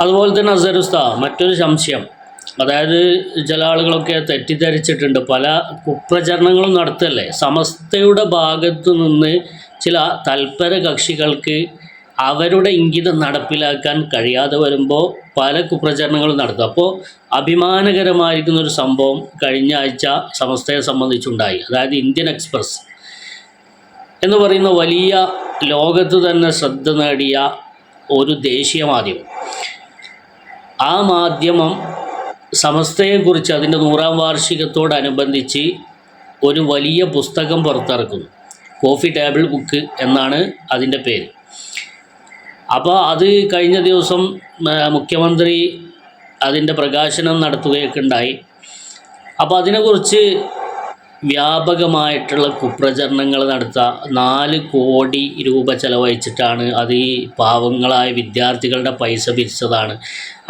അതുപോലെ തന്നെ അസരുസ്ത മറ്റൊരു സംശയം. അതായത് ചില ആളുകളൊക്കെ തെറ്റിദ്ധരിച്ചിട്ടുണ്ട്. പല കുപ്രചരണങ്ങളും നടത്തല്ലേ? സമസ്തയുടെ ഭാഗത്തു നിന്ന് ചില തൽപര കക്ഷികൾക്ക് അവരുടെ ഇംഗിതം നടപ്പിലാക്കാൻ കഴിയാതെ വരുമ്പോൾ പല കുപ്രചരണങ്ങളും നടത്തും. അപ്പോൾ അഭിമാനകരമായിരിക്കുന്ന ഒരു സംഭവം കഴിഞ്ഞ ആഴ്ച സമസ്തയെ സംബന്ധിച്ചുണ്ടായി. അതായത് ഇന്ത്യൻ എക്സ്പ്രസ് എന്ന് പറയുന്ന വലിയ ലോകത്ത് തന്നെ ശ്രദ്ധ നേടിയ ഒരു ദേശീയ മാധ്യമം ആ മാധ്യമം സമസ്തയെക്കുറിച്ച് അതിന്റെ നൂറാം വാർഷികത്തോടനുബന്ധിച്ച് ഒരു വലിയ പുസ്തകം പുറത്തിറക്കുന്നു. കോഫി ടേബിൾ ബുക്ക് എന്നാണ് അതിന്റെ പേര്. അപ്പോൾ അത് കഴിഞ്ഞ ദിവസം മുഖ്യമന്ത്രി അതിന്റെ പ്രകാശനം നടത്തുകയൊക്കെ ഉണ്ടായി. അപ്പോൾ അതിനെക്കുറിച്ച് വ്യാപകമായിട്ടുള്ള കുപ്രചരണങ്ങൾ നടത്തുക നാല് കോടി രൂപ ചെലവഴിച്ചിട്ടാണ് അത് ഈ പാവങ്ങളായ വിദ്യാർത്ഥികളുടെ പൈസ പിരിച്ചതാണ്.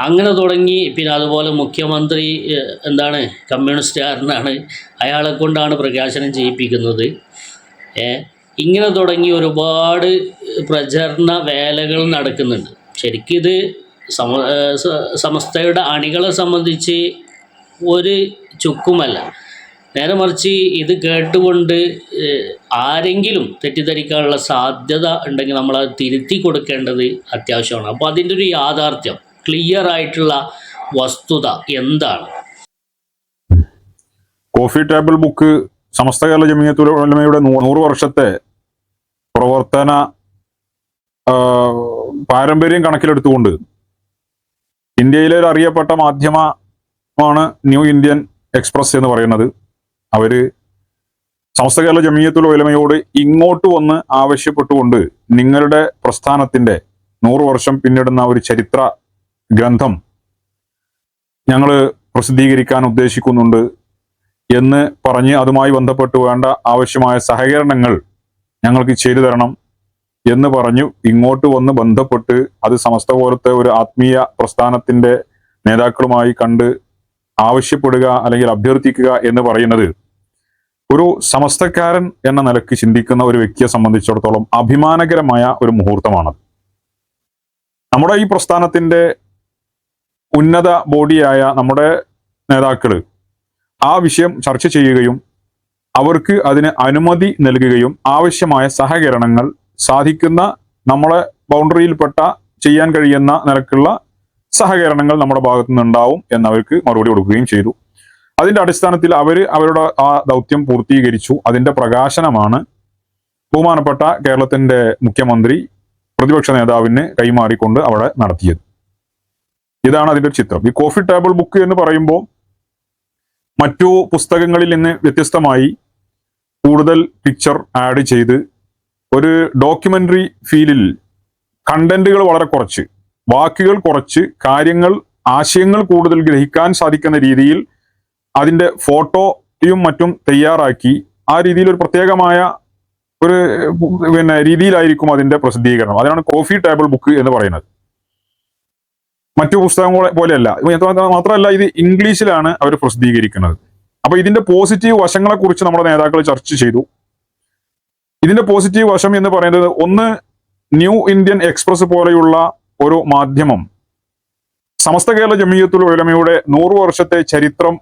അങ്ങനെ തുടങ്ങി. പിന്നെ അതുപോലെ മുഖ്യമന്ത്രി എന്താണ് കമ്മ്യൂണിസ്റ്റുകാരനാണ് അയാളെ കൊണ്ടാണ് പ്രകാശനം ചെയ്യിപ്പിക്കുന്നത്. ഇങ്ങനെ തുടങ്ങി ഒരുപാട് പ്രചരണ വേലകൾ നടക്കുന്നുണ്ട്. ശരിക്കിത് സമ സമസ്തയുടെ അണികളെ സംബന്ധിച്ച് ഒരു ചുക്കുമല്ല. നേരെ മറിച്ച് ഇത് കേട്ടുകൊണ്ട് ആരെങ്കിലും തെറ്റിദ്ധരിക്കാനുള്ള സാധ്യത ഉണ്ടെങ്കിൽ നമ്മൾ അത് തിരുത്തി കൊടുക്കേണ്ടത് അത്യാവശ്യമാണ്. അപ്പോൾ അതിന്റെ ഒരു യാഥാർത്ഥ്യം ക്ലിയർ ആയിട്ടുള്ള വസ്തുത എന്താണ്? Coffee table book Samastha Kerala നൂ- നൂറ് വർഷത്തെ പ്രവർത്തന പാരമ്പര്യം കണക്കിലെടുത്തുകൊണ്ട് ഇന്ത്യയിലെ ഒരു അറിയപ്പെട്ട മാധ്യമമാണ് ന്യൂ ഇന്ത്യൻ എക്സ്പ്രസ് എന്ന് പറയുന്നത്. അവർ സമസ്ത കേരള ജമീയത്തുൽ ഒലമയോട് ഇങ്ങോട്ട് വന്ന് ആവശ്യപ്പെട്ടുകൊണ്ട് നിങ്ങളുടെ പ്രസ്ഥാനത്തിന്റെ നൂറ് വർഷം പിന്നിടുന്ന ഒരു ചരിത്ര ഗ്രന്ഥം ഞങ്ങൾ പ്രസിദ്ധീകരിക്കാൻ ഉദ്ദേശിക്കുന്നുണ്ട് എന്ന് പറഞ്ഞ് അതുമായി ബന്ധപ്പെട്ട് വേണ്ട ആവശ്യമായ സഹകരണങ്ങൾ ഞങ്ങൾക്ക് ചെയ്തു തരണം എന്ന് പറഞ്ഞു ഇങ്ങോട്ട് വന്ന് ബന്ധപ്പെട്ട് അത് സമസ്ത പോലത്തെ ഒരു ആത്മീയ പ്രസ്ഥാനത്തിന്റെ നേതാക്കളുമായി കണ്ട് ആവശ്യപ്പെടുക അല്ലെങ്കിൽ അഭ്യർത്ഥിക്കുക എന്ന് പറയുന്നത് ഒരു സമസ്തക്കാരൻ എന്ന നിലയ്ക്ക് ചിന്തിക്കുന്ന ഒരു വ്യക്തിയെ സംബന്ധിച്ചിടത്തോളം അഭിമാനകരമായ ഒരു മുഹൂർത്തമാണ്. നമ്മുടെ ഈ പ്രസ്ഥാനത്തിന്റെ ഉന്നത ബോഡിയായ നമ്മുടെ നേതാക്കൾ ആ വിഷയം ചർച്ച ചെയ്യുകയും അവർക്ക് അതിന് അനുമതി നൽകുകയും ആവശ്യമായ സഹകരണങ്ങൾ സാധിക്കുന്ന നമ്മളെ ബൗണ്ടറിയിൽപ്പെട്ട ചെയ്യാൻ കഴിയുന്ന നിലക്കുള്ള സഹകരണങ്ങൾ നമ്മുടെ ഭാഗത്തു നിന്നുണ്ടാവും എന്നവർക്ക് മറുപടി കൊടുക്കുകയും ചെയ്തു. അതിന്റെ അടിസ്ഥാനത്തിൽ അവർ അവരുടെ ആ ദൗത്യം പൂർത്തീകരിച്ചു. അതിന്റെ പ്രകാശനമാണ് ബഹുമാനപ്പെട്ട കേരളത്തിന്റെ മുഖ്യമന്ത്രി പ്രതിപക്ഷ നേതാവിന് കൈമാറിക്കൊണ്ട് അവിടെ നടത്തിയത്. ഇതാണ് അതിന്റെ ചിത്രം. ഈ കോഫി ടേബിൾ ബുക്ക് എന്ന് പറയുമ്പോൾ മറ്റു പുസ്തകങ്ങളിൽ നിന്ന് വ്യത്യസ്തമായി കൂടുതൽ പിക്ചർ ആഡ് ചെയ്ത് ഒരു ഡോക്യുമെന്ററി ഫീലിൽ കണ്ടന്റുകൾ വളരെ കുറച്ച്. വാക്കുകൾ കുറച്ച് കാര്യങ്ങൾ ആശയങ്ങൾ കൂടുതൽ ഗ്രഹിക്കാൻ സാധിക്കുന്ന രീതിയിൽ അതിന്റെ ഫോട്ടോയും മറ്റും തയ്യാറാക്കി ആ രീതിയിൽ ഒരു പ്രത്യേകമായ ഒരു പിന്നെ രീതിയിലായിരിക്കും അതിന്റെ പ്രസിദ്ധീകരണം. അതിനാണ് കോഫി ടേബിൾ ബുക്ക് എന്ന് പറയുന്നത്. മറ്റു പുസ്തകങ്ങളെ പോലെയല്ല. മാത്രമല്ല ഇത് ഇംഗ്ലീഷിലാണ് അവർ പ്രസിദ്ധീകരിക്കുന്നത്. അപ്പോൾ ഇതിന്റെ പോസിറ്റീവ് വശങ്ങളെ കുറിച്ച് നമ്മുടെ നേതാക്കൾ ചർച്ച ചെയ്തു. ഇതിന്റെ പോസിറ്റീവ് വശം എന്ന് പറയുന്നത് ഒന്ന് ന്യൂ ഇന്ത്യൻ എക്സ്പ്രസ് പോലെയുള്ള ഒരു മാധ്യമം. സമസ്ത കേരള ജമീയത്തുൽ ഉലമയുടെ നൂറ് വർഷത്തെ ചരിത്രം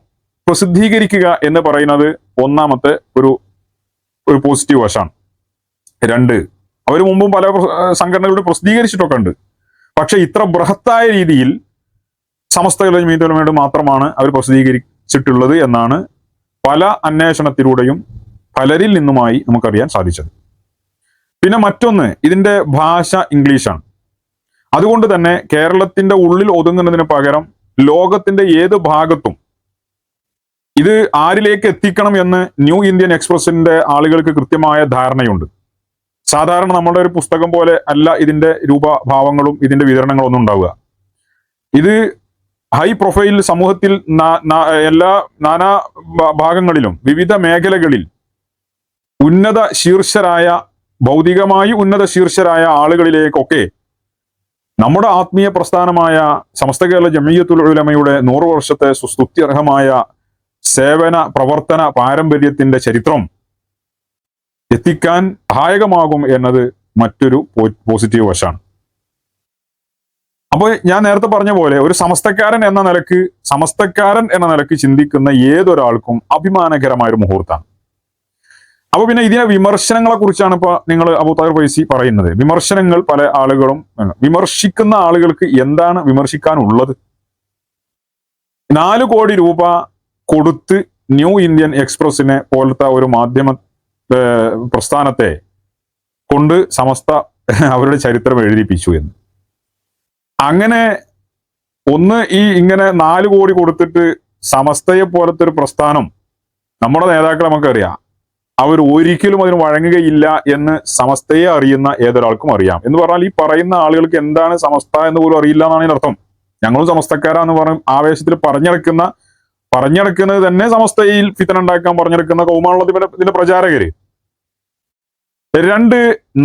പ്രസിദ്ധീകരിക്കുക എന്ന് പറയുന്നത് ഒന്നാമത്തെ ഒരു ഒരു പോസിറ്റീവ് വശമാണ് രണ്ട് അവർ മുമ്പും പല സംഘടനകളും സംഘടനകളുടെ പ്രസിദ്ധീകരിച്ചിട്ടൊക്കെ ഉണ്ട്. പക്ഷെ ഇത്ര ബൃഹത്തായ രീതിയിൽ സമസ്ത കേരള ജമീയത്തുൽ ഉലമയുടെ മാത്രമാണ് അവർ പ്രസിദ്ധീകരിച്ചിട്ടുള്ളത് എന്നാണ് പല അന്വേഷണത്തിലൂടെയും പലരിൽ നിന്നുമായി നമുക്കറിയാൻ സാധിച്ചത്. പിന്നെ മറ്റൊന്ന് ഇതിന്റെ ഭാഷ ഇംഗ്ലീഷാണ്. അതുകൊണ്ട് തന്നെ കേരളത്തിന്റെ ഉള്ളിൽ ഒതുങ്ങുന്നതിന് പകരം ലോകത്തിന്റെ ഏത് ഭാഗത്തും ഇത് ആരിലേക്ക് എത്തിക്കണം എന്ന് ന്യൂ ഇന്ത്യൻ എക്സ്പ്രസിന്റെ ആളുകൾക്ക് കൃത്യമായ ധാരണയുണ്ട്. സാധാരണ നമ്മുടെ ഒരു പുസ്തകം പോലെ അല്ല ഇതിന്റെ രൂപഭാവങ്ങളും ഇതിന്റെ വിതരണങ്ങളും ഒന്നും ഉണ്ടാവുക. ഇത് ഹൈ പ്രൊഫൈൽ സമൂഹത്തിൽ എല്ലാ നാനാ ഭാഗങ്ങളിലും വിവിധ മേഖലകളിൽ ഉന്നത ശീർഷരായ ഭൗതികമായി ഉന്നത ശീർഷരായ ആളുകളിലേക്കൊക്കെ നമ്മുടെ ആത്മീയ പ്രസ്ഥാനമായ സമസ്ത കേരള ജമീയത്തുൽ ഉലമയുടെ നൂറു വർഷത്തെ സുസ്തുത്യർഹമായ സേവന പ്രവർത്തന പാരമ്പര്യത്തിന്റെ ചരിത്രം എത്തിക്കാൻ സഹായകമാകും എന്നത് മറ്റൊരു പോസിറ്റീവ് വശമാണ്. അപ്പോൾ ഞാൻ നേരത്തെ പറഞ്ഞ പോലെ ഒരു സമസ്തക്കാരൻ എന്ന നിലയ്ക്ക് സമസ്തക്കാരൻ എന്ന നിലയ്ക്ക് ചിന്തിക്കുന്ന ഏതൊരാൾക്കും അഭിമാനകരമായ ഒരു അപ്പൊ പിന്നെ ഇതിനെ വിമർശനങ്ങളെ കുറിച്ചാണ് ഇപ്പോൾ നിങ്ങൾ അബുതാർ പൈസി പറയുന്നത്. വിമർശനങ്ങൾ പല ആളുകളും വിമർശിക്കുന്ന ആളുകൾക്ക് എന്താണ് വിമർശിക്കാനുള്ളത്? നാല് കോടി രൂപ കൊടുത്ത് ന്യൂ ഇന്ത്യൻ എക്സ്പ്രസിനെ പോലത്തെ ഒരു മാധ്യമ പ്രസ്ഥാനത്തെ കൊണ്ട് സമസ്ത അവരുടെ ചരിത്രം എഴുതിപ്പിച്ചു എന്ന്. അങ്ങനെ ഒന്ന് ഈ ഇങ്ങനെ നാല് കോടി കൊടുത്തിട്ട് സമസ്തയെ പോലത്തെ ഒരു പ്രസ്ഥാനം നമ്മുടെ നേതാക്കളെ നമുക്കറിയാം. അവർ ഒരിക്കലും അതിന് വഴങ്ങുകയില്ല എന്ന് സമസ്തയെ അറിയുന്ന ഏതൊരാൾക്കും അറിയാം. എന്ന് പറഞ്ഞാൽ ഈ പറയുന്ന ആളുകൾക്ക് എന്താണ് സമസ്ത എന്ന് പോലും അറിയില്ല എന്നാണ് അർത്ഥം. ഞങ്ങളും സമസ്തക്കാരാന്ന് പറയും. ആവേശത്തിൽ പറഞ്ഞെടുക്കുന്ന പറഞ്ഞെടുക്കുന്നത് തന്നെ സമസ്തയിൽ ഫിത്തന ഉണ്ടാക്കാൻ പറഞ്ഞെടുക്കുന്ന കൗമാണുള്ളത് ഇവരെ ഇതിന്റെ പ്രചാരകര്. രണ്ട്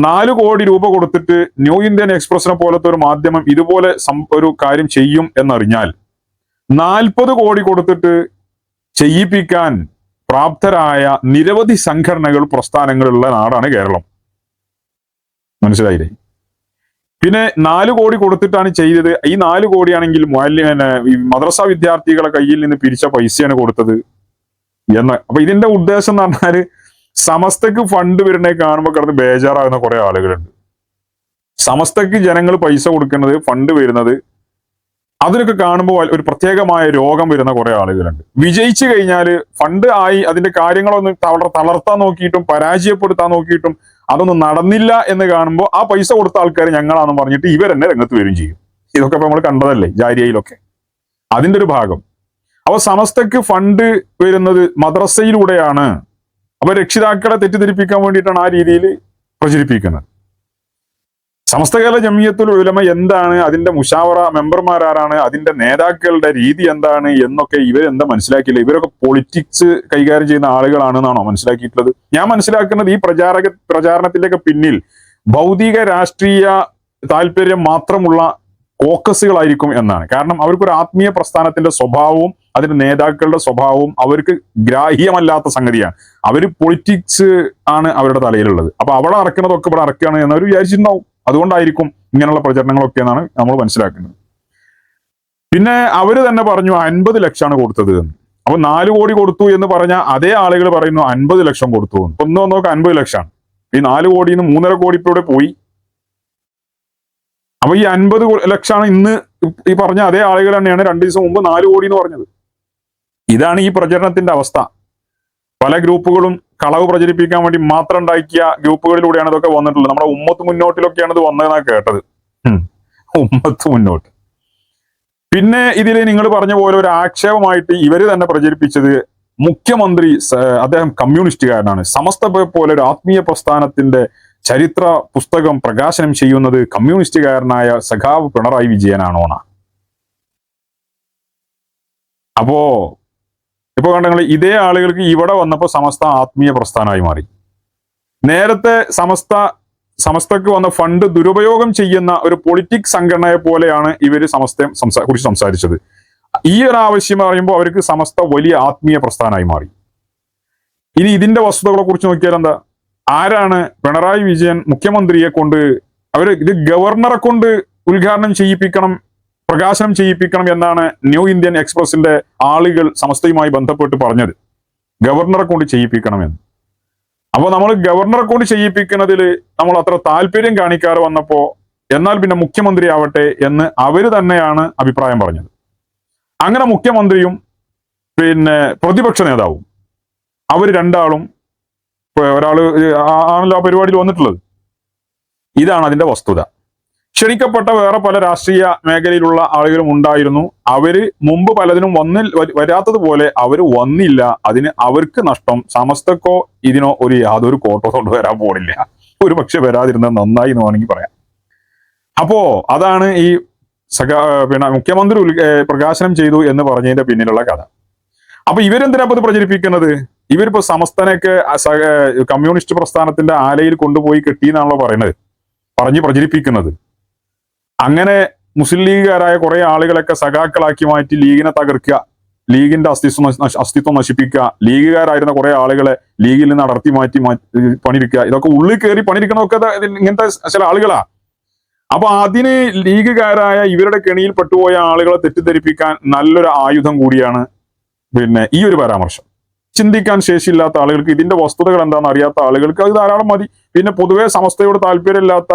നാല് കോടി രൂപ കൊടുത്തിട്ട് ന്യൂ ഇന്ത്യൻ എക്സ്പ്രസിനെ പോലത്തെ ഒരു മാധ്യമം ഇതുപോലെ ഒരു കാര്യം ചെയ്യും എന്നറിഞ്ഞാൽ നാൽപ്പത് കോടി കൊടുത്തിട്ട് ചെയ്യിപ്പിക്കാൻ പ്രാപ്തരായ നിരവധി സംഘടനകൾ പ്രസ്ഥാനങ്ങളുള്ള നാടാണ് കേരളം. മനസ്സിലായില്ലേ? പിന്നെ നാല് കോടി കൊടുത്തിട്ടാണ് ചെയ്തത്. ഈ നാല് കോടിയാണെങ്കിൽ മദ്രസ വിദ്യാർത്ഥികളെ കയ്യിൽ നിന്ന് പിരിച്ച പൈസയാണ് കൊടുത്തത് എന്ന്. അപ്പൊ ഇതിന്റെ ഉദ്ദേശം എന്ന് പറഞ്ഞാൽ സമസ്തക്ക് ഫണ്ട് വരുന്നേ കാണുമ്പോൾ കിടന്ന് ബേജാറാകുന്ന കുറെ ആളുകളുണ്ട്. സമസ്തക്ക് ജനങ്ങൾ പൈസ കൊടുക്കുന്നത് ഫണ്ട് വരുന്നത് അതിനൊക്കെ കാണുമ്പോൾ ഒരു പ്രത്യേകമായ രോഗം വരുന്ന കുറെ ആളുകളുണ്ട്. വിജയിച്ചു കഴിഞ്ഞാൽ ഫണ്ട് ആയി അതിന്റെ കാര്യങ്ങളൊന്നും തളർ തളർത്താൻ നോക്കിയിട്ടും പരാജയപ്പെടുത്താൻ നോക്കിയിട്ടും അതൊന്നും നടന്നില്ല എന്ന് കാണുമ്പോൾ ആ പൈസ കൊടുത്ത ആൾക്കാർ ഞങ്ങളാണെന്ന് പറഞ്ഞിട്ട് ഇവരെന്നെ രംഗത്ത് വരും ചെയ്യും. ഇതൊക്കെ ഇപ്പൊ നമ്മൾ കണ്ടതല്ലേ ജാരിയയിലൊക്കെ. അതിന്റെ ഒരു ഭാഗം. അപ്പൊ സമസ്തക്ക് ഫണ്ട് വരുന്നത് മദ്രസയിലൂടെയാണ്. അപ്പൊ രക്ഷിതാക്കളെ തെറ്റിദ്ധരിപ്പിക്കാൻ വേണ്ടിയിട്ടാണ് ആ രീതിയിൽ പ്രചരിപ്പിക്കുന്നത്. സമസ്തകാല ജമിയത്തുൽ ഉലമ എന്താണ്? അതിന്റെ മുഷാവറ മെമ്പർമാരാരാണ്? അതിന്റെ നേതാക്കളുടെ രീതി എന്താണ്? എന്നൊക്കെ ഇവരെന്താ മനസ്സിലാക്കിയില്ല? ഇവരൊക്കെ പൊളിറ്റിക്സ് കൈകാര്യം ചെയ്യുന്ന ആളുകളാണെന്നാണോ മനസ്സിലാക്കിയിട്ടുള്ളത്? ഞാൻ മനസ്സിലാക്കുന്നത് ഈ പ്രചാരക പ്രചാരണത്തിന്റെയൊക്കെ പിന്നിൽ ഭൗതിക രാഷ്ട്രീയ താല്പര്യം മാത്രമുള്ള കോക്കസുകളായിരിക്കും എന്നാണ്. കാരണം അവർക്കൊരു ആത്മീയ പ്രസ്ഥാനത്തിന്റെ സ്വഭാവവും അതിന്റെ നേതാക്കളുടെ സ്വഭാവവും അവർക്ക് ഗ്രാഹ്യമല്ലാത്ത സംഗതിയാണ്. അവർ പൊളിറ്റിക്സ് ആണ് അവരുടെ തലയിലുള്ളത്. അപ്പൊ അവിടെ അറക്കുന്നതൊക്കെ ഇവിടെ അറക്കുകയാണ് എന്ന് അവർ വിചാരിച്ചിട്ടുണ്ടാവും. അതുകൊണ്ടായിരിക്കും ഇങ്ങനെയുള്ള പ്രചരണങ്ങളൊക്കെ എന്നാണ് നമ്മൾ മനസ്സിലാക്കുന്നത്. പിന്നെ അവർ തന്നെ പറഞ്ഞു അൻപത് ലക്ഷമാണ് കൊടുത്തത് എന്ന്. അപ്പൊ നാല് കോടി കൊടുത്തു എന്ന് പറഞ്ഞ അതേ ആളുകൾ പറയുന്നു അൻപത് ലക്ഷം കൊടുത്തു ഒന്ന് നോക്കാം അൻപത് ലക്ഷമാണ്. ഈ നാല് കോടിയിൽ നിന്ന് മൂന്നര കോടി ഇപ്പൊ ഇവിടെ പോയി. അപ്പൊ ഈ അൻപത് ലക്ഷമാണ് ഇന്ന് ഈ പറഞ്ഞ അതേ ആളുകൾ തന്നെയാണ് രണ്ടു ദിവസം മുമ്പ് നാല് കോടി എന്ന് പറഞ്ഞത്. ഇതാണ് ഈ പ്രചരണത്തിന്റെ അവസ്ഥ. പല ഗ്രൂപ്പുകളും കളവ് പ്രചരിപ്പിക്കാൻ വേണ്ടി മാത്രം ഉണ്ടാക്കിയ ഗ്രൂപ്പുകളിലൂടെയാണ് ഇതൊക്കെ വന്നിട്ടുള്ളത്. നമ്മുടെ ഉമ്മത്ത് മുന്നോട്ടിലൊക്കെയാണ് ഇത് വന്നതെന്നാണ് കേട്ടത്. ഉമ്മത്ത് മുന്നോട്ട്. പിന്നെ ഇതിൽ നിങ്ങൾ പറഞ്ഞ പോലെ ഒരു ആക്ഷേപമായിട്ട് ഇവർ തന്നെ പ്രചരിപ്പിച്ചത് മുഖ്യമന്ത്രി അദ്ദേഹം കമ്മ്യൂണിസ്റ്റുകാരനാണ്. സമസ്ത പോലെ ഒരു ആത്മീയ പ്രസ്ഥാനത്തിന്റെ ചരിത്ര പുസ്തകം പ്രകാശനം ചെയ്യുന്നത് കമ്മ്യൂണിസ്റ്റുകാരനായ സഖാവ് പിണറായി വിജയനാണോണ അപ്പോ ഇപ്പൊ കണ്ടെങ്കിൽ ഇതേ ആളുകൾക്ക് ഇവിടെ വന്നപ്പോൾ സമസ്ത ആത്മീയ പ്രസ്ഥാനമായി മാറി. നേരത്തെ സമസ്ത സമസ്തക്ക് വന്ന ഫണ്ട് ദുരുപയോഗം ചെയ്യുന്ന ഒരു പൊളിറ്റിക് സംഘടനയെ പോലെയാണ് ഇവർ സമസ്തയെ സംസാ കുറിച്ച് സംസാരിച്ചത്. ഈ ഒരു ആവശ്യം പറയുമ്പോൾ അവർക്ക് സമസ്ത വലിയ ആത്മീയ പ്രസ്ഥാനമായി മാറി. ഇനി ഇതിന്റെ വസ്തുതകളെ കുറിച്ച് നോക്കിയാൽ എന്താ? ആരാണ് പിണറായി വിജയൻ മുഖ്യമന്ത്രിയെ കൊണ്ട് അവർ ഇത് ഗവർണറെ കൊണ്ട് ഉദ്ഘാടനം ചെയ്യിപ്പിക്കണം പ്രകാശനം ചെയ്യിപ്പിക്കണം എന്നാണ് ന്യൂ ഇന്ത്യൻ എക്സ്പ്രസിന്റെ ആളുകൾ സമസ്തയുമായി ബന്ധപ്പെട്ട് പറഞ്ഞത്. ഗവർണറെ കൊണ്ട് ചെയ്യിപ്പിക്കണമെന്ന് അപ്പോൾ നമ്മൾ ഗവർണറെ കൊണ്ട് ചെയ്യിപ്പിക്കുന്നതിൽ നമ്മൾ അത്ര താല്പര്യം കാണിക്കാതെ വന്നപ്പോൾ എന്നാൽ പിന്നെ മുഖ്യമന്ത്രി ആവട്ടെ എന്ന് അവർ തന്നെയാണ് അഭിപ്രായം പറഞ്ഞത്. അങ്ങനെ മുഖ്യമന്ത്രിയും പിന്നെ പ്രതിപക്ഷ നേതാവും അവർ രണ്ടാളും ഒരാൾ ആണല്ലോ ആ പരിപാടിയിൽ വന്നിട്ടുള്ളത്. ഇതാണ് അതിന്റെ വസ്തുത. ക്ഷണിക്കപ്പെട്ട വേറെ പല രാഷ്ട്രീയ മേഖലയിലുള്ള ആളുകളും ഉണ്ടായിരുന്നു. അവർ മുമ്പ് പലതിനും വന്നിൽ വരാത്തതുപോലെ അവർ വന്നില്ല. അതിന് അവർക്ക് നഷ്ടം. സമസ്തക്കോ ഇതിനോ ഒരു യാതൊരു കോട്ടോ കൊണ്ട് വരാൻ പോണില്ല. ഒരു പക്ഷെ വരാതിരുന്നത് നന്നായി എന്ന് വേണമെങ്കിൽ പറയാം. അപ്പോ അതാണ് ഈ സഖ പിന്നെ മുഖ്യമന്ത്രി പ്രകാശനം ചെയ്തു എന്ന് പറഞ്ഞതിന്റെ പിന്നിലുള്ള കഥ. അപ്പൊ ഇവരെന്തിനാ ഇത് പ്രചരിപ്പിക്കുന്നത്? ഇവരിപ്പോ സമസ്തനൊക്കെ കമ്മ്യൂണിസ്റ്റ് പ്രസ്ഥാനത്തിന്റെ ആലയിൽ കൊണ്ടുപോയി കെട്ടിയെന്നാണല്ലോ പറയുന്നത്. പറഞ്ഞ് പ്രചരിപ്പിക്കുന്നത്. അങ്ങനെ മുസ്ലിം ലീഗുകാരായ കുറെ ആളുകളൊക്കെ സഖാക്കളാക്കി മാറ്റി ലീഗിനെ തകർക്കുക ലീഗിന്റെ അസ്തിത്വം അസ്തിത്വം നശിപ്പിക്കുക ലീഗുകാരായിരുന്ന കുറെ ആളുകളെ ലീഗിൽ നിന്ന് അടർത്തി മാറ്റി പണിരിക്കുക ഇതൊക്കെ ഉള്ളിൽ കയറി പണിയിരിക്കണമൊക്കെ ഇങ്ങനത്തെ ചില ആളുകളാ. അപ്പൊ അതിന് ലീഗുകാരായ ഇവരുടെ കെണിയിൽ പെട്ടുപോയ ആളുകളെ തെറ്റിദ്ധരിപ്പിക്കാൻ നല്ലൊരു ആയുധം കൂടിയാണ് പിന്നെ ഈ ഒരു പരാമർശം. ചിന്തിക്കാൻ ശേഷിയില്ലാത്ത ആളുകൾക്ക് ഇതിന്റെ വസ്തുതകൾ എന്താണെന്ന് അറിയാത്ത ആളുകൾക്ക് അത് ധാരാളം മതി. പിന്നെ പൊതുവെ സമസ്തയോട് താല്പര്യമില്ലാത്ത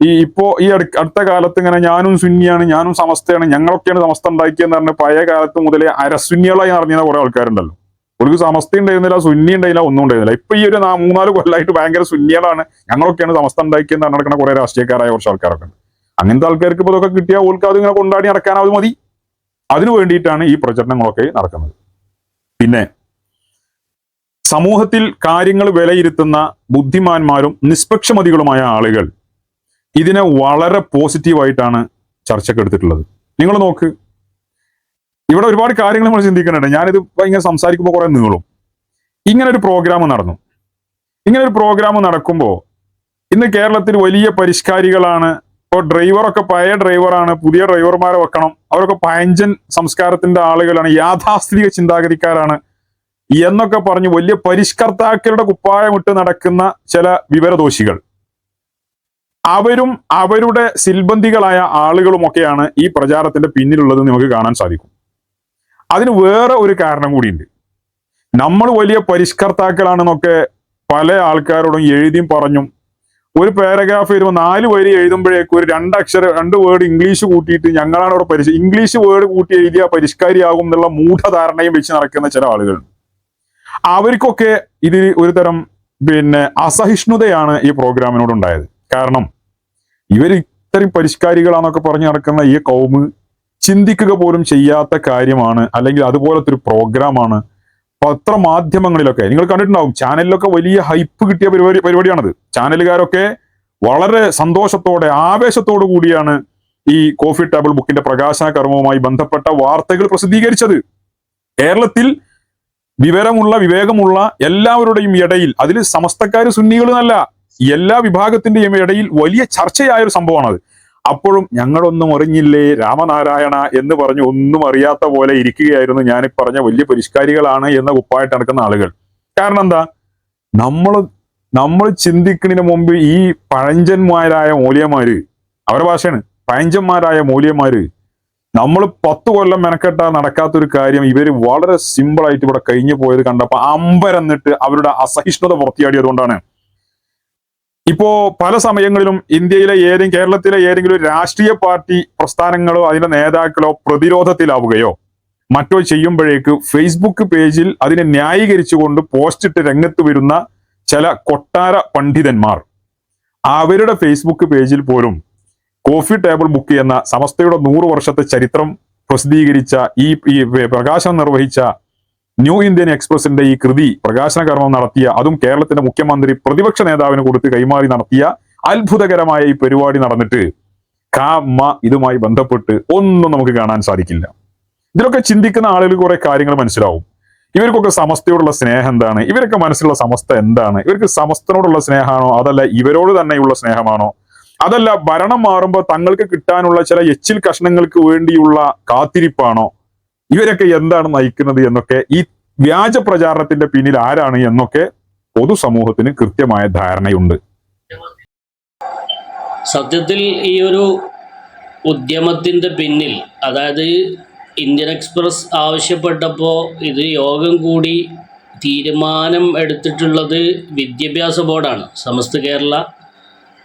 ഈ ഇപ്പോ ഈ അടുത്ത കാലത്ത് ഇങ്ങനെ ഞാനും സുന്നിയാണ് ഞാനും സമസ്തയാണ് ഞങ്ങളൊക്കെയാണ് സമസ്ത ഉണ്ടാക്കിയെന്ന് പറഞ്ഞ പഴയ കാലത്ത് മുതലേ അരസുന്നികളായി നടന്നിരുന്ന കുറെ ആൾക്കാരുണ്ടല്ലോ. ഒരു സമസ്ത ഉണ്ടായിരുന്നില്ല സുന്നി ഉണ്ടായില്ല ഒന്നും ഉണ്ടായിരുന്നില്ല. ഇപ്പൊ ഈ ഒരു മൂന്നാൽ കൊല്ലമായിട്ട് ഭയങ്കര സുന്നികളാണ് ഞങ്ങളൊക്കെയാണ് സമസ്ത ഉണ്ടാക്കിയെന്ന് നടക്കുന്ന കുറെ രാഷ്ട്രീയക്കാരായ കുറച്ച് ആൾക്കാരൊക്കെ ഉണ്ട്. അങ്ങനത്തെ ആൾക്കാർക്ക് ഇപ്പോൾ ഇതൊക്കെ കിട്ടിയാൽ ഓൾക്ക് അത് ഇങ്ങനെ കൊണ്ടാടി നടക്കാൻ മതി. അതിനു വേണ്ടിയിട്ടാണ് ഈ പ്രചരണങ്ങളൊക്കെ നടക്കുന്നത്. പിന്നെ സമൂഹത്തിൽ കാര്യങ്ങൾ വിലയിരുത്തുന്ന ബുദ്ധിമാന്മാരും നിഷ്പക്ഷമതികളുമായ ആളുകൾ ഇതിനെ വളരെ പോസിറ്റീവായിട്ടാണ് ചർച്ചയ്ക്ക് എടുത്തിട്ടുള്ളത്. നിങ്ങൾ നോക്ക്. ഇവിടെ ഒരുപാട് കാര്യങ്ങൾ നമ്മൾ ചിന്തിക്കുന്നുണ്ട്. ഞാനിത് ഇങ്ങനെ സംസാരിക്കുമ്പോൾ കുറെ നീളും. ഇങ്ങനെ ഒരു പ്രോഗ്രാം നടന്നു. ഇങ്ങനെ ഒരു പ്രോഗ്രാം നടക്കുമ്പോൾ ഇന്ന് കേരളത്തിൽ വലിയ പരിഷ്കാരികളാണ്. ഇപ്പോൾ ഡ്രൈവറൊക്കെ പഴയ ഡ്രൈവറാണ് പുതിയ ഡ്രൈവർമാരെ വെക്കണം. അവരൊക്കെ പഴഞ്ചൻ സംസ്കാരത്തിന്റെ ആളുകളാണ്. യാഥാസ്ഥിതിക ചിന്താഗതിക്കാരാണ്. എന്നൊക്കെ പറഞ്ഞ് വലിയ പരിഷ്കർത്താക്കളുടെ കുപ്പായമിട്ട് നടക്കുന്ന ചില വിവരദോഷികൾ. അവരും അവരുടെ സിൽബന്ധികളായ ആളുകളുമൊക്കെയാണ് ഈ പ്രചാരത്തിന്റെ പിന്നിലുള്ളത് നമുക്ക് കാണാൻ സാധിക്കും. അതിന് വേറെ ഒരു കാരണം കൂടിയുണ്ട്. നമ്മൾ വലിയ പരിഷ്കർത്താക്കളാണെന്നൊക്കെ പല ആൾക്കാരോടും എഴുതിയും പറഞ്ഞും ഒരു പാരഗ്രാഫ് വരുമ്പോൾ നാല് വരി എഴുതുമ്പോഴേക്കും ഒരു രണ്ടക്ഷരം രണ്ട് വേർഡ് ഇംഗ്ലീഷ് കൂട്ടിയിട്ട് ഞങ്ങളാണ് അവിടെ പരിശ ഇംഗ്ലീഷ് വേർഡ് കൂട്ടി എഴുതിയ പരിഷ്കാരിയാകും എന്നുള്ള മൂഢധാരണയും വെച്ച് നടക്കുന്ന ചില ആളുകൾ അവർക്കൊക്കെ ഇതിൽ ഒരു തരം പിന്നെ അസഹിഷ്ണുതയാണ് ഈ പ്രോഗ്രാമിനോട് ഉണ്ടായത്. കാരണം ഇവർ ഇത്രയും പരിഷ്കാരികളാന്നൊക്കെ പറഞ്ഞു നടക്കുന്ന ഈ കൗമ് ചിന്തിക്കുക പോലും ചെയ്യാത്ത കാര്യമാണ് അല്ലെങ്കിൽ അതുപോലത്തെ ഒരു പ്രോഗ്രാമാണ്. പത്രമാധ്യമങ്ങളിലൊക്കെ നിങ്ങൾ കണ്ടിട്ടുണ്ടാവും ചാനലിലൊക്കെ വലിയ ഹൈപ്പ് കിട്ടിയ പരിപാടി പരിപാടിയാണത്. ചാനലുകാരൊക്കെ വളരെ സന്തോഷത്തോടെ ആവേശത്തോടു കൂടിയാണ് ഈ കോഫി ടേബിൾ ബുക്കിന്റെ പ്രകാശന കർമ്മവുമായി ബന്ധപ്പെട്ട വാർത്തകൾ പ്രസിദ്ധീകരിച്ചത്. കേരളത്തിൽ വിവരമുള്ള വിവേകമുള്ള എല്ലാവരുടെയും ഇടയിൽ അതിൽ സമസ്തക്കാർ സുന്നികൾ എല്ലാ വിഭാഗത്തിന്റെയും ഇടയിൽ വലിയ ചർച്ചയായ ഒരു സംഭവമാണത്. അപ്പോഴും ഞങ്ങളൊന്നും അറിഞ്ഞില്ലേ രാമനാരായണ എന്ന് പറഞ്ഞു ഒന്നും അറിയാത്ത പോലെ ഇരിക്കുകയായിരുന്നു ഞാൻ പറഞ്ഞ വലിയ പരിഷ്കാരികളാണ് എന്ന കുപ്പായിട്ട് നടക്കുന്ന ആളുകൾ. കാരണം എന്താ? നമ്മൾ നമ്മൾ ചിന്തിക്കുന്നതിന് മുമ്പ് ഈ പഴഞ്ചന്മാരായ മൂല്യന്മാര് അവരുടെ ഭാഷയാണ് പഴഞ്ചന്മാരായ മൂല്യന്മാര് നമ്മൾ പത്ത് കൊല്ലം മെനക്കെട്ട നടക്കാത്തൊരു കാര്യം ഇവർ വളരെ സിമ്പിൾ ആയിട്ട് ഇവിടെ കഴിഞ്ഞു പോയത് കണ്ടപ്പോ അമ്പരന്നിട്ട് അവരുടെ അസഹിഷ്ണുത പുറത്തിയാടിയതുകൊണ്ടാണ്. ഇപ്പോ പല സമയങ്ങളിലും ഇന്ത്യയിലെ ഏതെങ്കിലും കേരളത്തിലെ ഏതെങ്കിലും രാഷ്ട്രീയ പാർട്ടി പ്രസ്ഥാനങ്ങളോ അതിന്റെ നേതാക്കളോ പ്രതിരോധത്തിലാവുകയോ മറ്റോ ചെയ്യുമ്പോഴേക്ക് ഫേസ്ബുക്ക് പേജിൽ അതിനെ ന്യായീകരിച്ചുകൊണ്ട് പോസ്റ്റ് ഇട്ട് രംഗത്ത് വരുന്ന ചില കൊട്ടാര പണ്ഡിതന്മാർ. അവരുടെ ഫേസ്ബുക്ക് പേജിൽ പോലും കോഫി ടേബിൾ ബുക്ക് എന്ന സമസ്തയുടെ നൂറ് വർഷത്തെ ചരിത്രം പ്രസിദ്ധീകരിച്ച ഈ പ്രകാശനം നിർവഹിച്ച ന്യൂ ഇന്ത്യൻ എക്സ്പ്രസിന്റെ ഈ കൃതി പ്രകാശന കർമ്മം നടത്തിയ അതും കേരളത്തിന്റെ മുഖ്യമന്ത്രി പ്രതിപക്ഷ നേതാവിന് കൊടുത്ത് കൈമാറി നടത്തിയ അത്ഭുതകരമായ ഈ പരിപാടി നടന്നിട്ട് കാമ ഇതുമായി ബന്ധപ്പെട്ട് ഒന്നും നമുക്ക് കാണാൻ സാധിക്കില്ല. ഇതിലൊക്കെ ചിന്തിക്കുന്ന ആളുകൾ കുറെ കാര്യങ്ങൾ മനസ്സിലാവും. ഇവർക്കൊക്കെ സമസ്തയോടുള്ള സ്നേഹം എന്താണ്? ഇവരൊക്കെ മനസ്സിലുള്ള സമസ്ത എന്താണ്? ഇവർക്ക് സമസ്തനോടുള്ള സ്നേഹമാണോ? അതല്ല ഇവരോട് തന്നെയുള്ള സ്നേഹമാണോ? അതല്ല ഭരണം മാറുമ്പോൾ തങ്ങൾക്ക് കിട്ടാനുള്ള ചില എച്ചിൽ കഷ്ണങ്ങൾക്ക് വേണ്ടിയുള്ള കാത്തിരിപ്പാണോ? ഇവരൊക്കെ എന്താണ് നയിക്കുന്നത് എന്നൊക്കെ ഈ വ്യാജ പ്രചാരണത്തിന്റെ പിന്നിൽ ആരാണ് എന്നൊക്കെ പൊതുസമൂഹത്തിന് കൃത്യമായ ധാരണയുണ്ട്. സത്യത്തിൽ ഈ ഒരു ഉദ്യമത്തിന്റെ പിന്നിൽ അതായത് ഇന്ത്യൻ എക്സ്പ്രസ് ആവശ്യപ്പെട്ടപ്പോൾ ഇത് യോഗം കൂടി തീരുമാനം എടുത്തിട്ടുള്ളത് വിദ്യാഭ്യാസ ബോർഡാണ്. സമസ്ത കേരള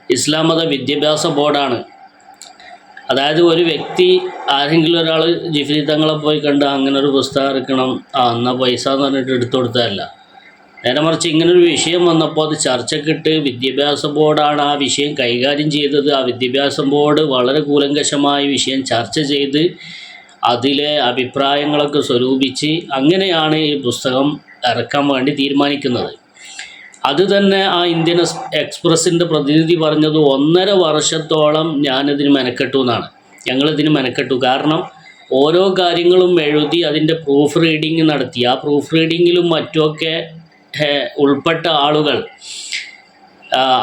ഇസ്ലാം മത വിദ്യാഭ്യാസ ബോർഡാണ്. അതായത് ഒരു വ്യക്തി ആരെങ്കിലും ഒരാൾ ജിഫ്രി തങ്ങളെ പോയി കണ്ട് അങ്ങനെ ഒരു പുസ്തകം ഇറക്കണം ആ എന്നാൽ പൈസ എന്ന് പറഞ്ഞിട്ട് എടുത്തു കൊടുത്തതല്ല. നേരെ മറിച്ച് ഇങ്ങനൊരു വിഷയം വന്നപ്പോൾ അത് ചർച്ചക്കിട്ട് വിദ്യാഭ്യാസ ബോർഡാണ് ആ വിഷയം കൈകാര്യം ചെയ്തത്. ആ വിദ്യാഭ്യാസ ബോർഡ് വളരെ കൂലങ്കശമായ വിഷയം ചർച്ച ചെയ്ത് അതിലെ അഭിപ്രായങ്ങളൊക്കെ സ്വരൂപിച്ച് അങ്ങനെയാണ് ഈ പുസ്തകം ഇറക്കാൻ വേണ്ടി തീരുമാനിക്കുന്നത്. അത് തന്നെ ആ ഇന്ത്യൻ എക്സ് എക്സ്പ്രസിന്റെ പ്രതിനിധി പറഞ്ഞത് ഒന്നര വർഷത്തോളം ഞാനിതിന് മെനക്കെട്ടു എന്നാണ്. ഞങ്ങളിതിന് മെനക്കെട്ടു. കാരണം ഓരോ കാര്യങ്ങളും എഴുതി അതിന്റെ പ്രൂഫ് റീഡിങ് നടത്തി. ആ പ്രൂഫ് റീഡിങ്ങിലും മറ്റുമൊക്കെ ഉൾപ്പെട്ട ആളുകൾ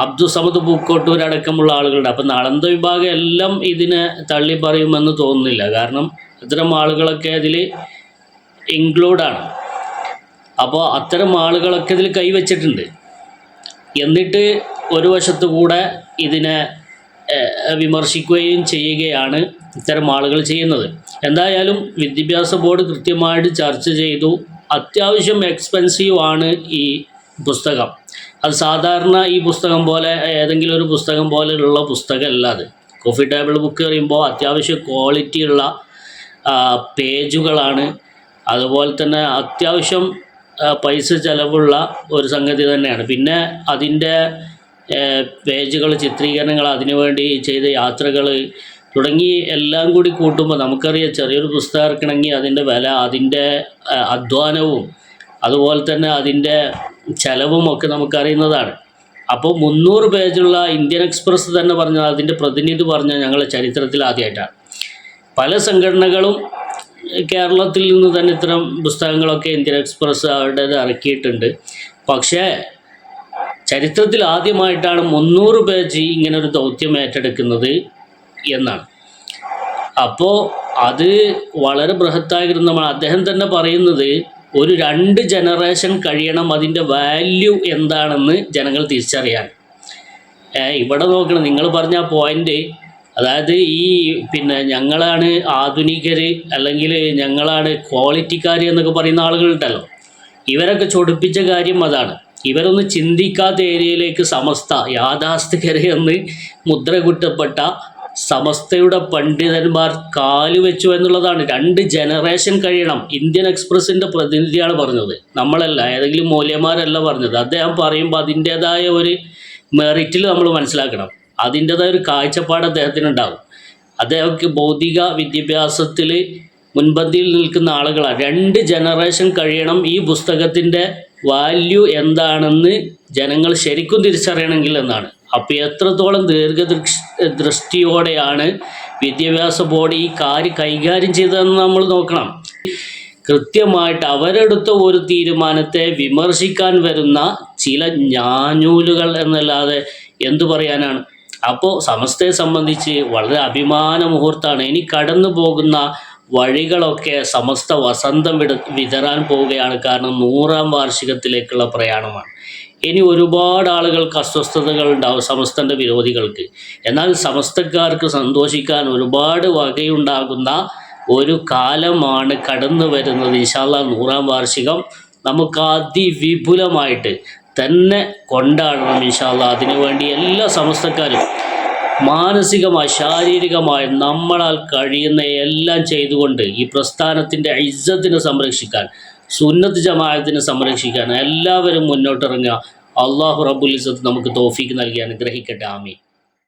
അബ്ദുസമദ് പൂക്കോട്ടൂരടക്കമുള്ള ആളുകളുണ്ട് അപ്പം നളന്ത വിഭാഗം എല്ലാം ഇതിനെ തള്ളി പറയുമെന്ന് തോന്നുന്നില്ല. കാരണം ഇത്തരം ആളുകളൊക്കെ അതിൽ ഇൻക്ലൂഡാണ് അപ്പോൾ അത്തരം ആളുകളൊക്കെ ഇതിൽ കൈവച്ചിട്ടുണ്ട്. എന്നിട്ട് ഒരു വശത്തു കൂടെ ഇതിനെ വിമർശിക്കുകയും ചെയ്യുകയാണ് ഇത്തരം ആളുകൾ ചെയ്യുന്നത്. എന്തായാലും വിദ്യാഭ്യാസ ബോർഡ് കൃത്യമായിട്ട് ചർച്ച ചെയ്തു. അത്യാവശ്യം എക്സ്പെൻസീവ് ആണ് ഈ പുസ്തകം. അത് സാധാരണ ഈ പുസ്തകം പോലെ ഏതെങ്കിലും ഒരു പുസ്തകം പോലെയുള്ള പുസ്തകമല്ല അത്. കോഫി ടേബിൾ ബുക്ക് പറയുമ്പോൾ അത്യാവശ്യം ക്വാളിറ്റിയുള്ള പേജുകളാണ് അതുപോലെ തന്നെ അത്യാവശ്യം പൈസ ചിലവുള്ള ഒരു സംഗതി തന്നെയാണ്. പിന്നെ അതിന്റെ പേജുകൾ ചിത്രീകരണങ്ങൾ അതിനുവേണ്ടി ചെയ്ത യാത്രകൾ തുടങ്ങി എല്ലാം കൂടി കൂട്ടുമ്പോൾ നമുക്കറിയാം ചെറിയൊരു പുസ്തകം ഇറക്കണമെങ്കിൽ അതിന്റെ വില അതിന്റെ അധ്വാനവും അതുപോലെ തന്നെ അതിന്റെ ചിലവും ഒക്കെ നമുക്കറിയുന്നതാണ്. അപ്പോൾ മുന്നൂറ് പേജുള്ള ഇന്ത്യൻ എക്സ്പ്രസ് തന്നെ പറഞ്ഞ അതിന്റെ പ്രതിനിധി പറഞ്ഞ ഞങ്ങളുടെ ചരിത്രത്തിൽ ആദ്യമായിട്ടാണ്. പല സംഘടനകളും കേരളത്തിൽ നിന്ന് തന്നെ ഇത്തരം പുസ്തകങ്ങളൊക്കെ ഇന്ത്യൻ എക്സ്പ്രസ് അവരുടേത് ഇറക്കിയിട്ടുണ്ട്. പക്ഷേ ചരിത്രത്തിൽ ആദ്യമായിട്ടാണ് മുന്നൂറ് പേജ് ഇങ്ങനൊരു ദൗത്യം ഏറ്റെടുക്കുന്നത് എന്നാണ്. അപ്പോൾ അത് വളരെ ബൃഹത്തായ ഗ്രന്ഥമാണ്. അദ്ദേഹം തന്നെ പറയുന്നത് ഒരു രണ്ട് ജനറേഷൻ കഴിയണം അതിന്റെ വാല്യൂ എന്താണെന്ന് ജനങ്ങൾ തിരിച്ചറിയാൻ. ഇവിടെ നോക്കണം. നിങ്ങൾ പറഞ്ഞ പോയിന്റ് അതായത് ഈ പിന്നെ ഞങ്ങളാണ് ആധുനികർ അല്ലെങ്കിൽ ഞങ്ങളാണ് ക്വാളിറ്റിക്കാർ എന്നൊക്കെ പറയുന്ന ആളുകളുണ്ടല്ലോ. ഇവരൊക്കെ ചൊടിപ്പിച്ച കാര്യം അതാണ്. ഇവരൊന്ന് ചിന്തിക്കാത്ത ഏരിയയിലേക്ക് സമസ്ത യാഥാസ്ഥികര് എന്ന് മുദ്ര കുറ്റപ്പെട്ട സമസ്തയുടെ പണ്ഡിതന്മാർ കാലുവെച്ചു എന്നുള്ളതാണ്. രണ്ട് ജനറേഷൻ കഴിയണം. ഇന്ത്യൻ എക്സ്പ്രസിന്റെ പ്രതിനിധിയാണ് പറഞ്ഞത്. നമ്മളല്ല ഏതെങ്കിലും മൂല്യന്മാരല്ല പറഞ്ഞത്. അദ്ദേഹം പറയുമ്പോൾ അതിന്റേതായ ഒരു മെറിറ്റിൽ നമ്മൾ മനസ്സിലാക്കണം. അതിന്റെതായ ഒരു കാഴ്ചപ്പാട് അദ്ദേഹത്തിനുണ്ടാവും. അദ്ദേഹമൊക്കെ ഭൗതിക വിദ്യാഭ്യാസത്തിൽ മുൻപന്തിയിൽ നിൽക്കുന്ന ആളുകളാണ്. രണ്ട് ജനറേഷൻ കഴിയണം ഈ പുസ്തകത്തിന്റെ വാല്യൂ എന്താണെന്ന് ജനങ്ങൾ ശരിക്കും തിരിച്ചറിയണമെങ്കിൽ എന്നാണ്. അപ്പോൾ എത്രത്തോളം ദീർഘദൃഷ് ദൃഷ്ടിയോടെയാണ് വിദ്യാഭ്യാസ ബോർഡ് ഈ കാര്യം കൈകാര്യം ചെയ്തതെന്ന് നമ്മൾ നോക്കണം. കൃത്യമായിട്ട് അവരെടുത്ത ഒരു തീരുമാനത്തെ വിമർശിക്കാൻ വരുന്ന ചില ഞാനൂലുകൾ എന്നല്ലാതെ എന്തു പറയാനാണ്? അപ്പോൾ സമസ്തയെ സംബന്ധിച്ച് വളരെ അഭിമാന മുഹൂർത്തമാണ്. ഇനി കടന്നു പോകുന്ന വഴികളൊക്കെ സമസ്ത വസന്തം വിട വിതരാൻ പോവുകയാണ്. കാരണം നൂറാം വാർഷികത്തിലേക്കുള്ള പ്രയാണമാണ്. ഇനി ഒരുപാട് ആളുകൾക്ക് അസ്വസ്ഥതകൾ ഉണ്ടാവും സമസ്തന്റെ വിരോധികൾക്ക്. എന്നാൽ സമസ്തക്കാർക്ക് സന്തോഷിക്കാൻ ഒരുപാട് വകയുണ്ടാകുന്ന ഒരു കാലമാണ് കടന്നു വരുന്നത് ഇൻഷാല്ല നൂറാം വാർഷികം നമുക്ക് അതിവിപുലമായിട്ട് തന്നെ കൊണ്ടാടണം ഇൻഷാല്ല അതിനുവേണ്ടി എല്ലാ സമസ്തക്കാരും മാനസികമായി ശാരീരികമായി നമ്മളാൽ കഴിയുന്ന എല്ലാം ചെയ്തുകൊണ്ട് ഈ പ്രസ്ഥാനത്തിന്റെ ഇജ്ജത്തിനെ സംരക്ഷിക്കാൻ സുന്നത്ത് ജമാഅത്തിനെ സംരക്ഷിക്കാൻ എല്ലാവരും മുന്നോട്ടിറങ്ങുക. അള്ളാഹു റബുൽ ഇസത്ത് നമുക്ക് തോഫീക്ക് നൽകി അനുഗ്രഹിക്കട്ടെ. ആമീൻ.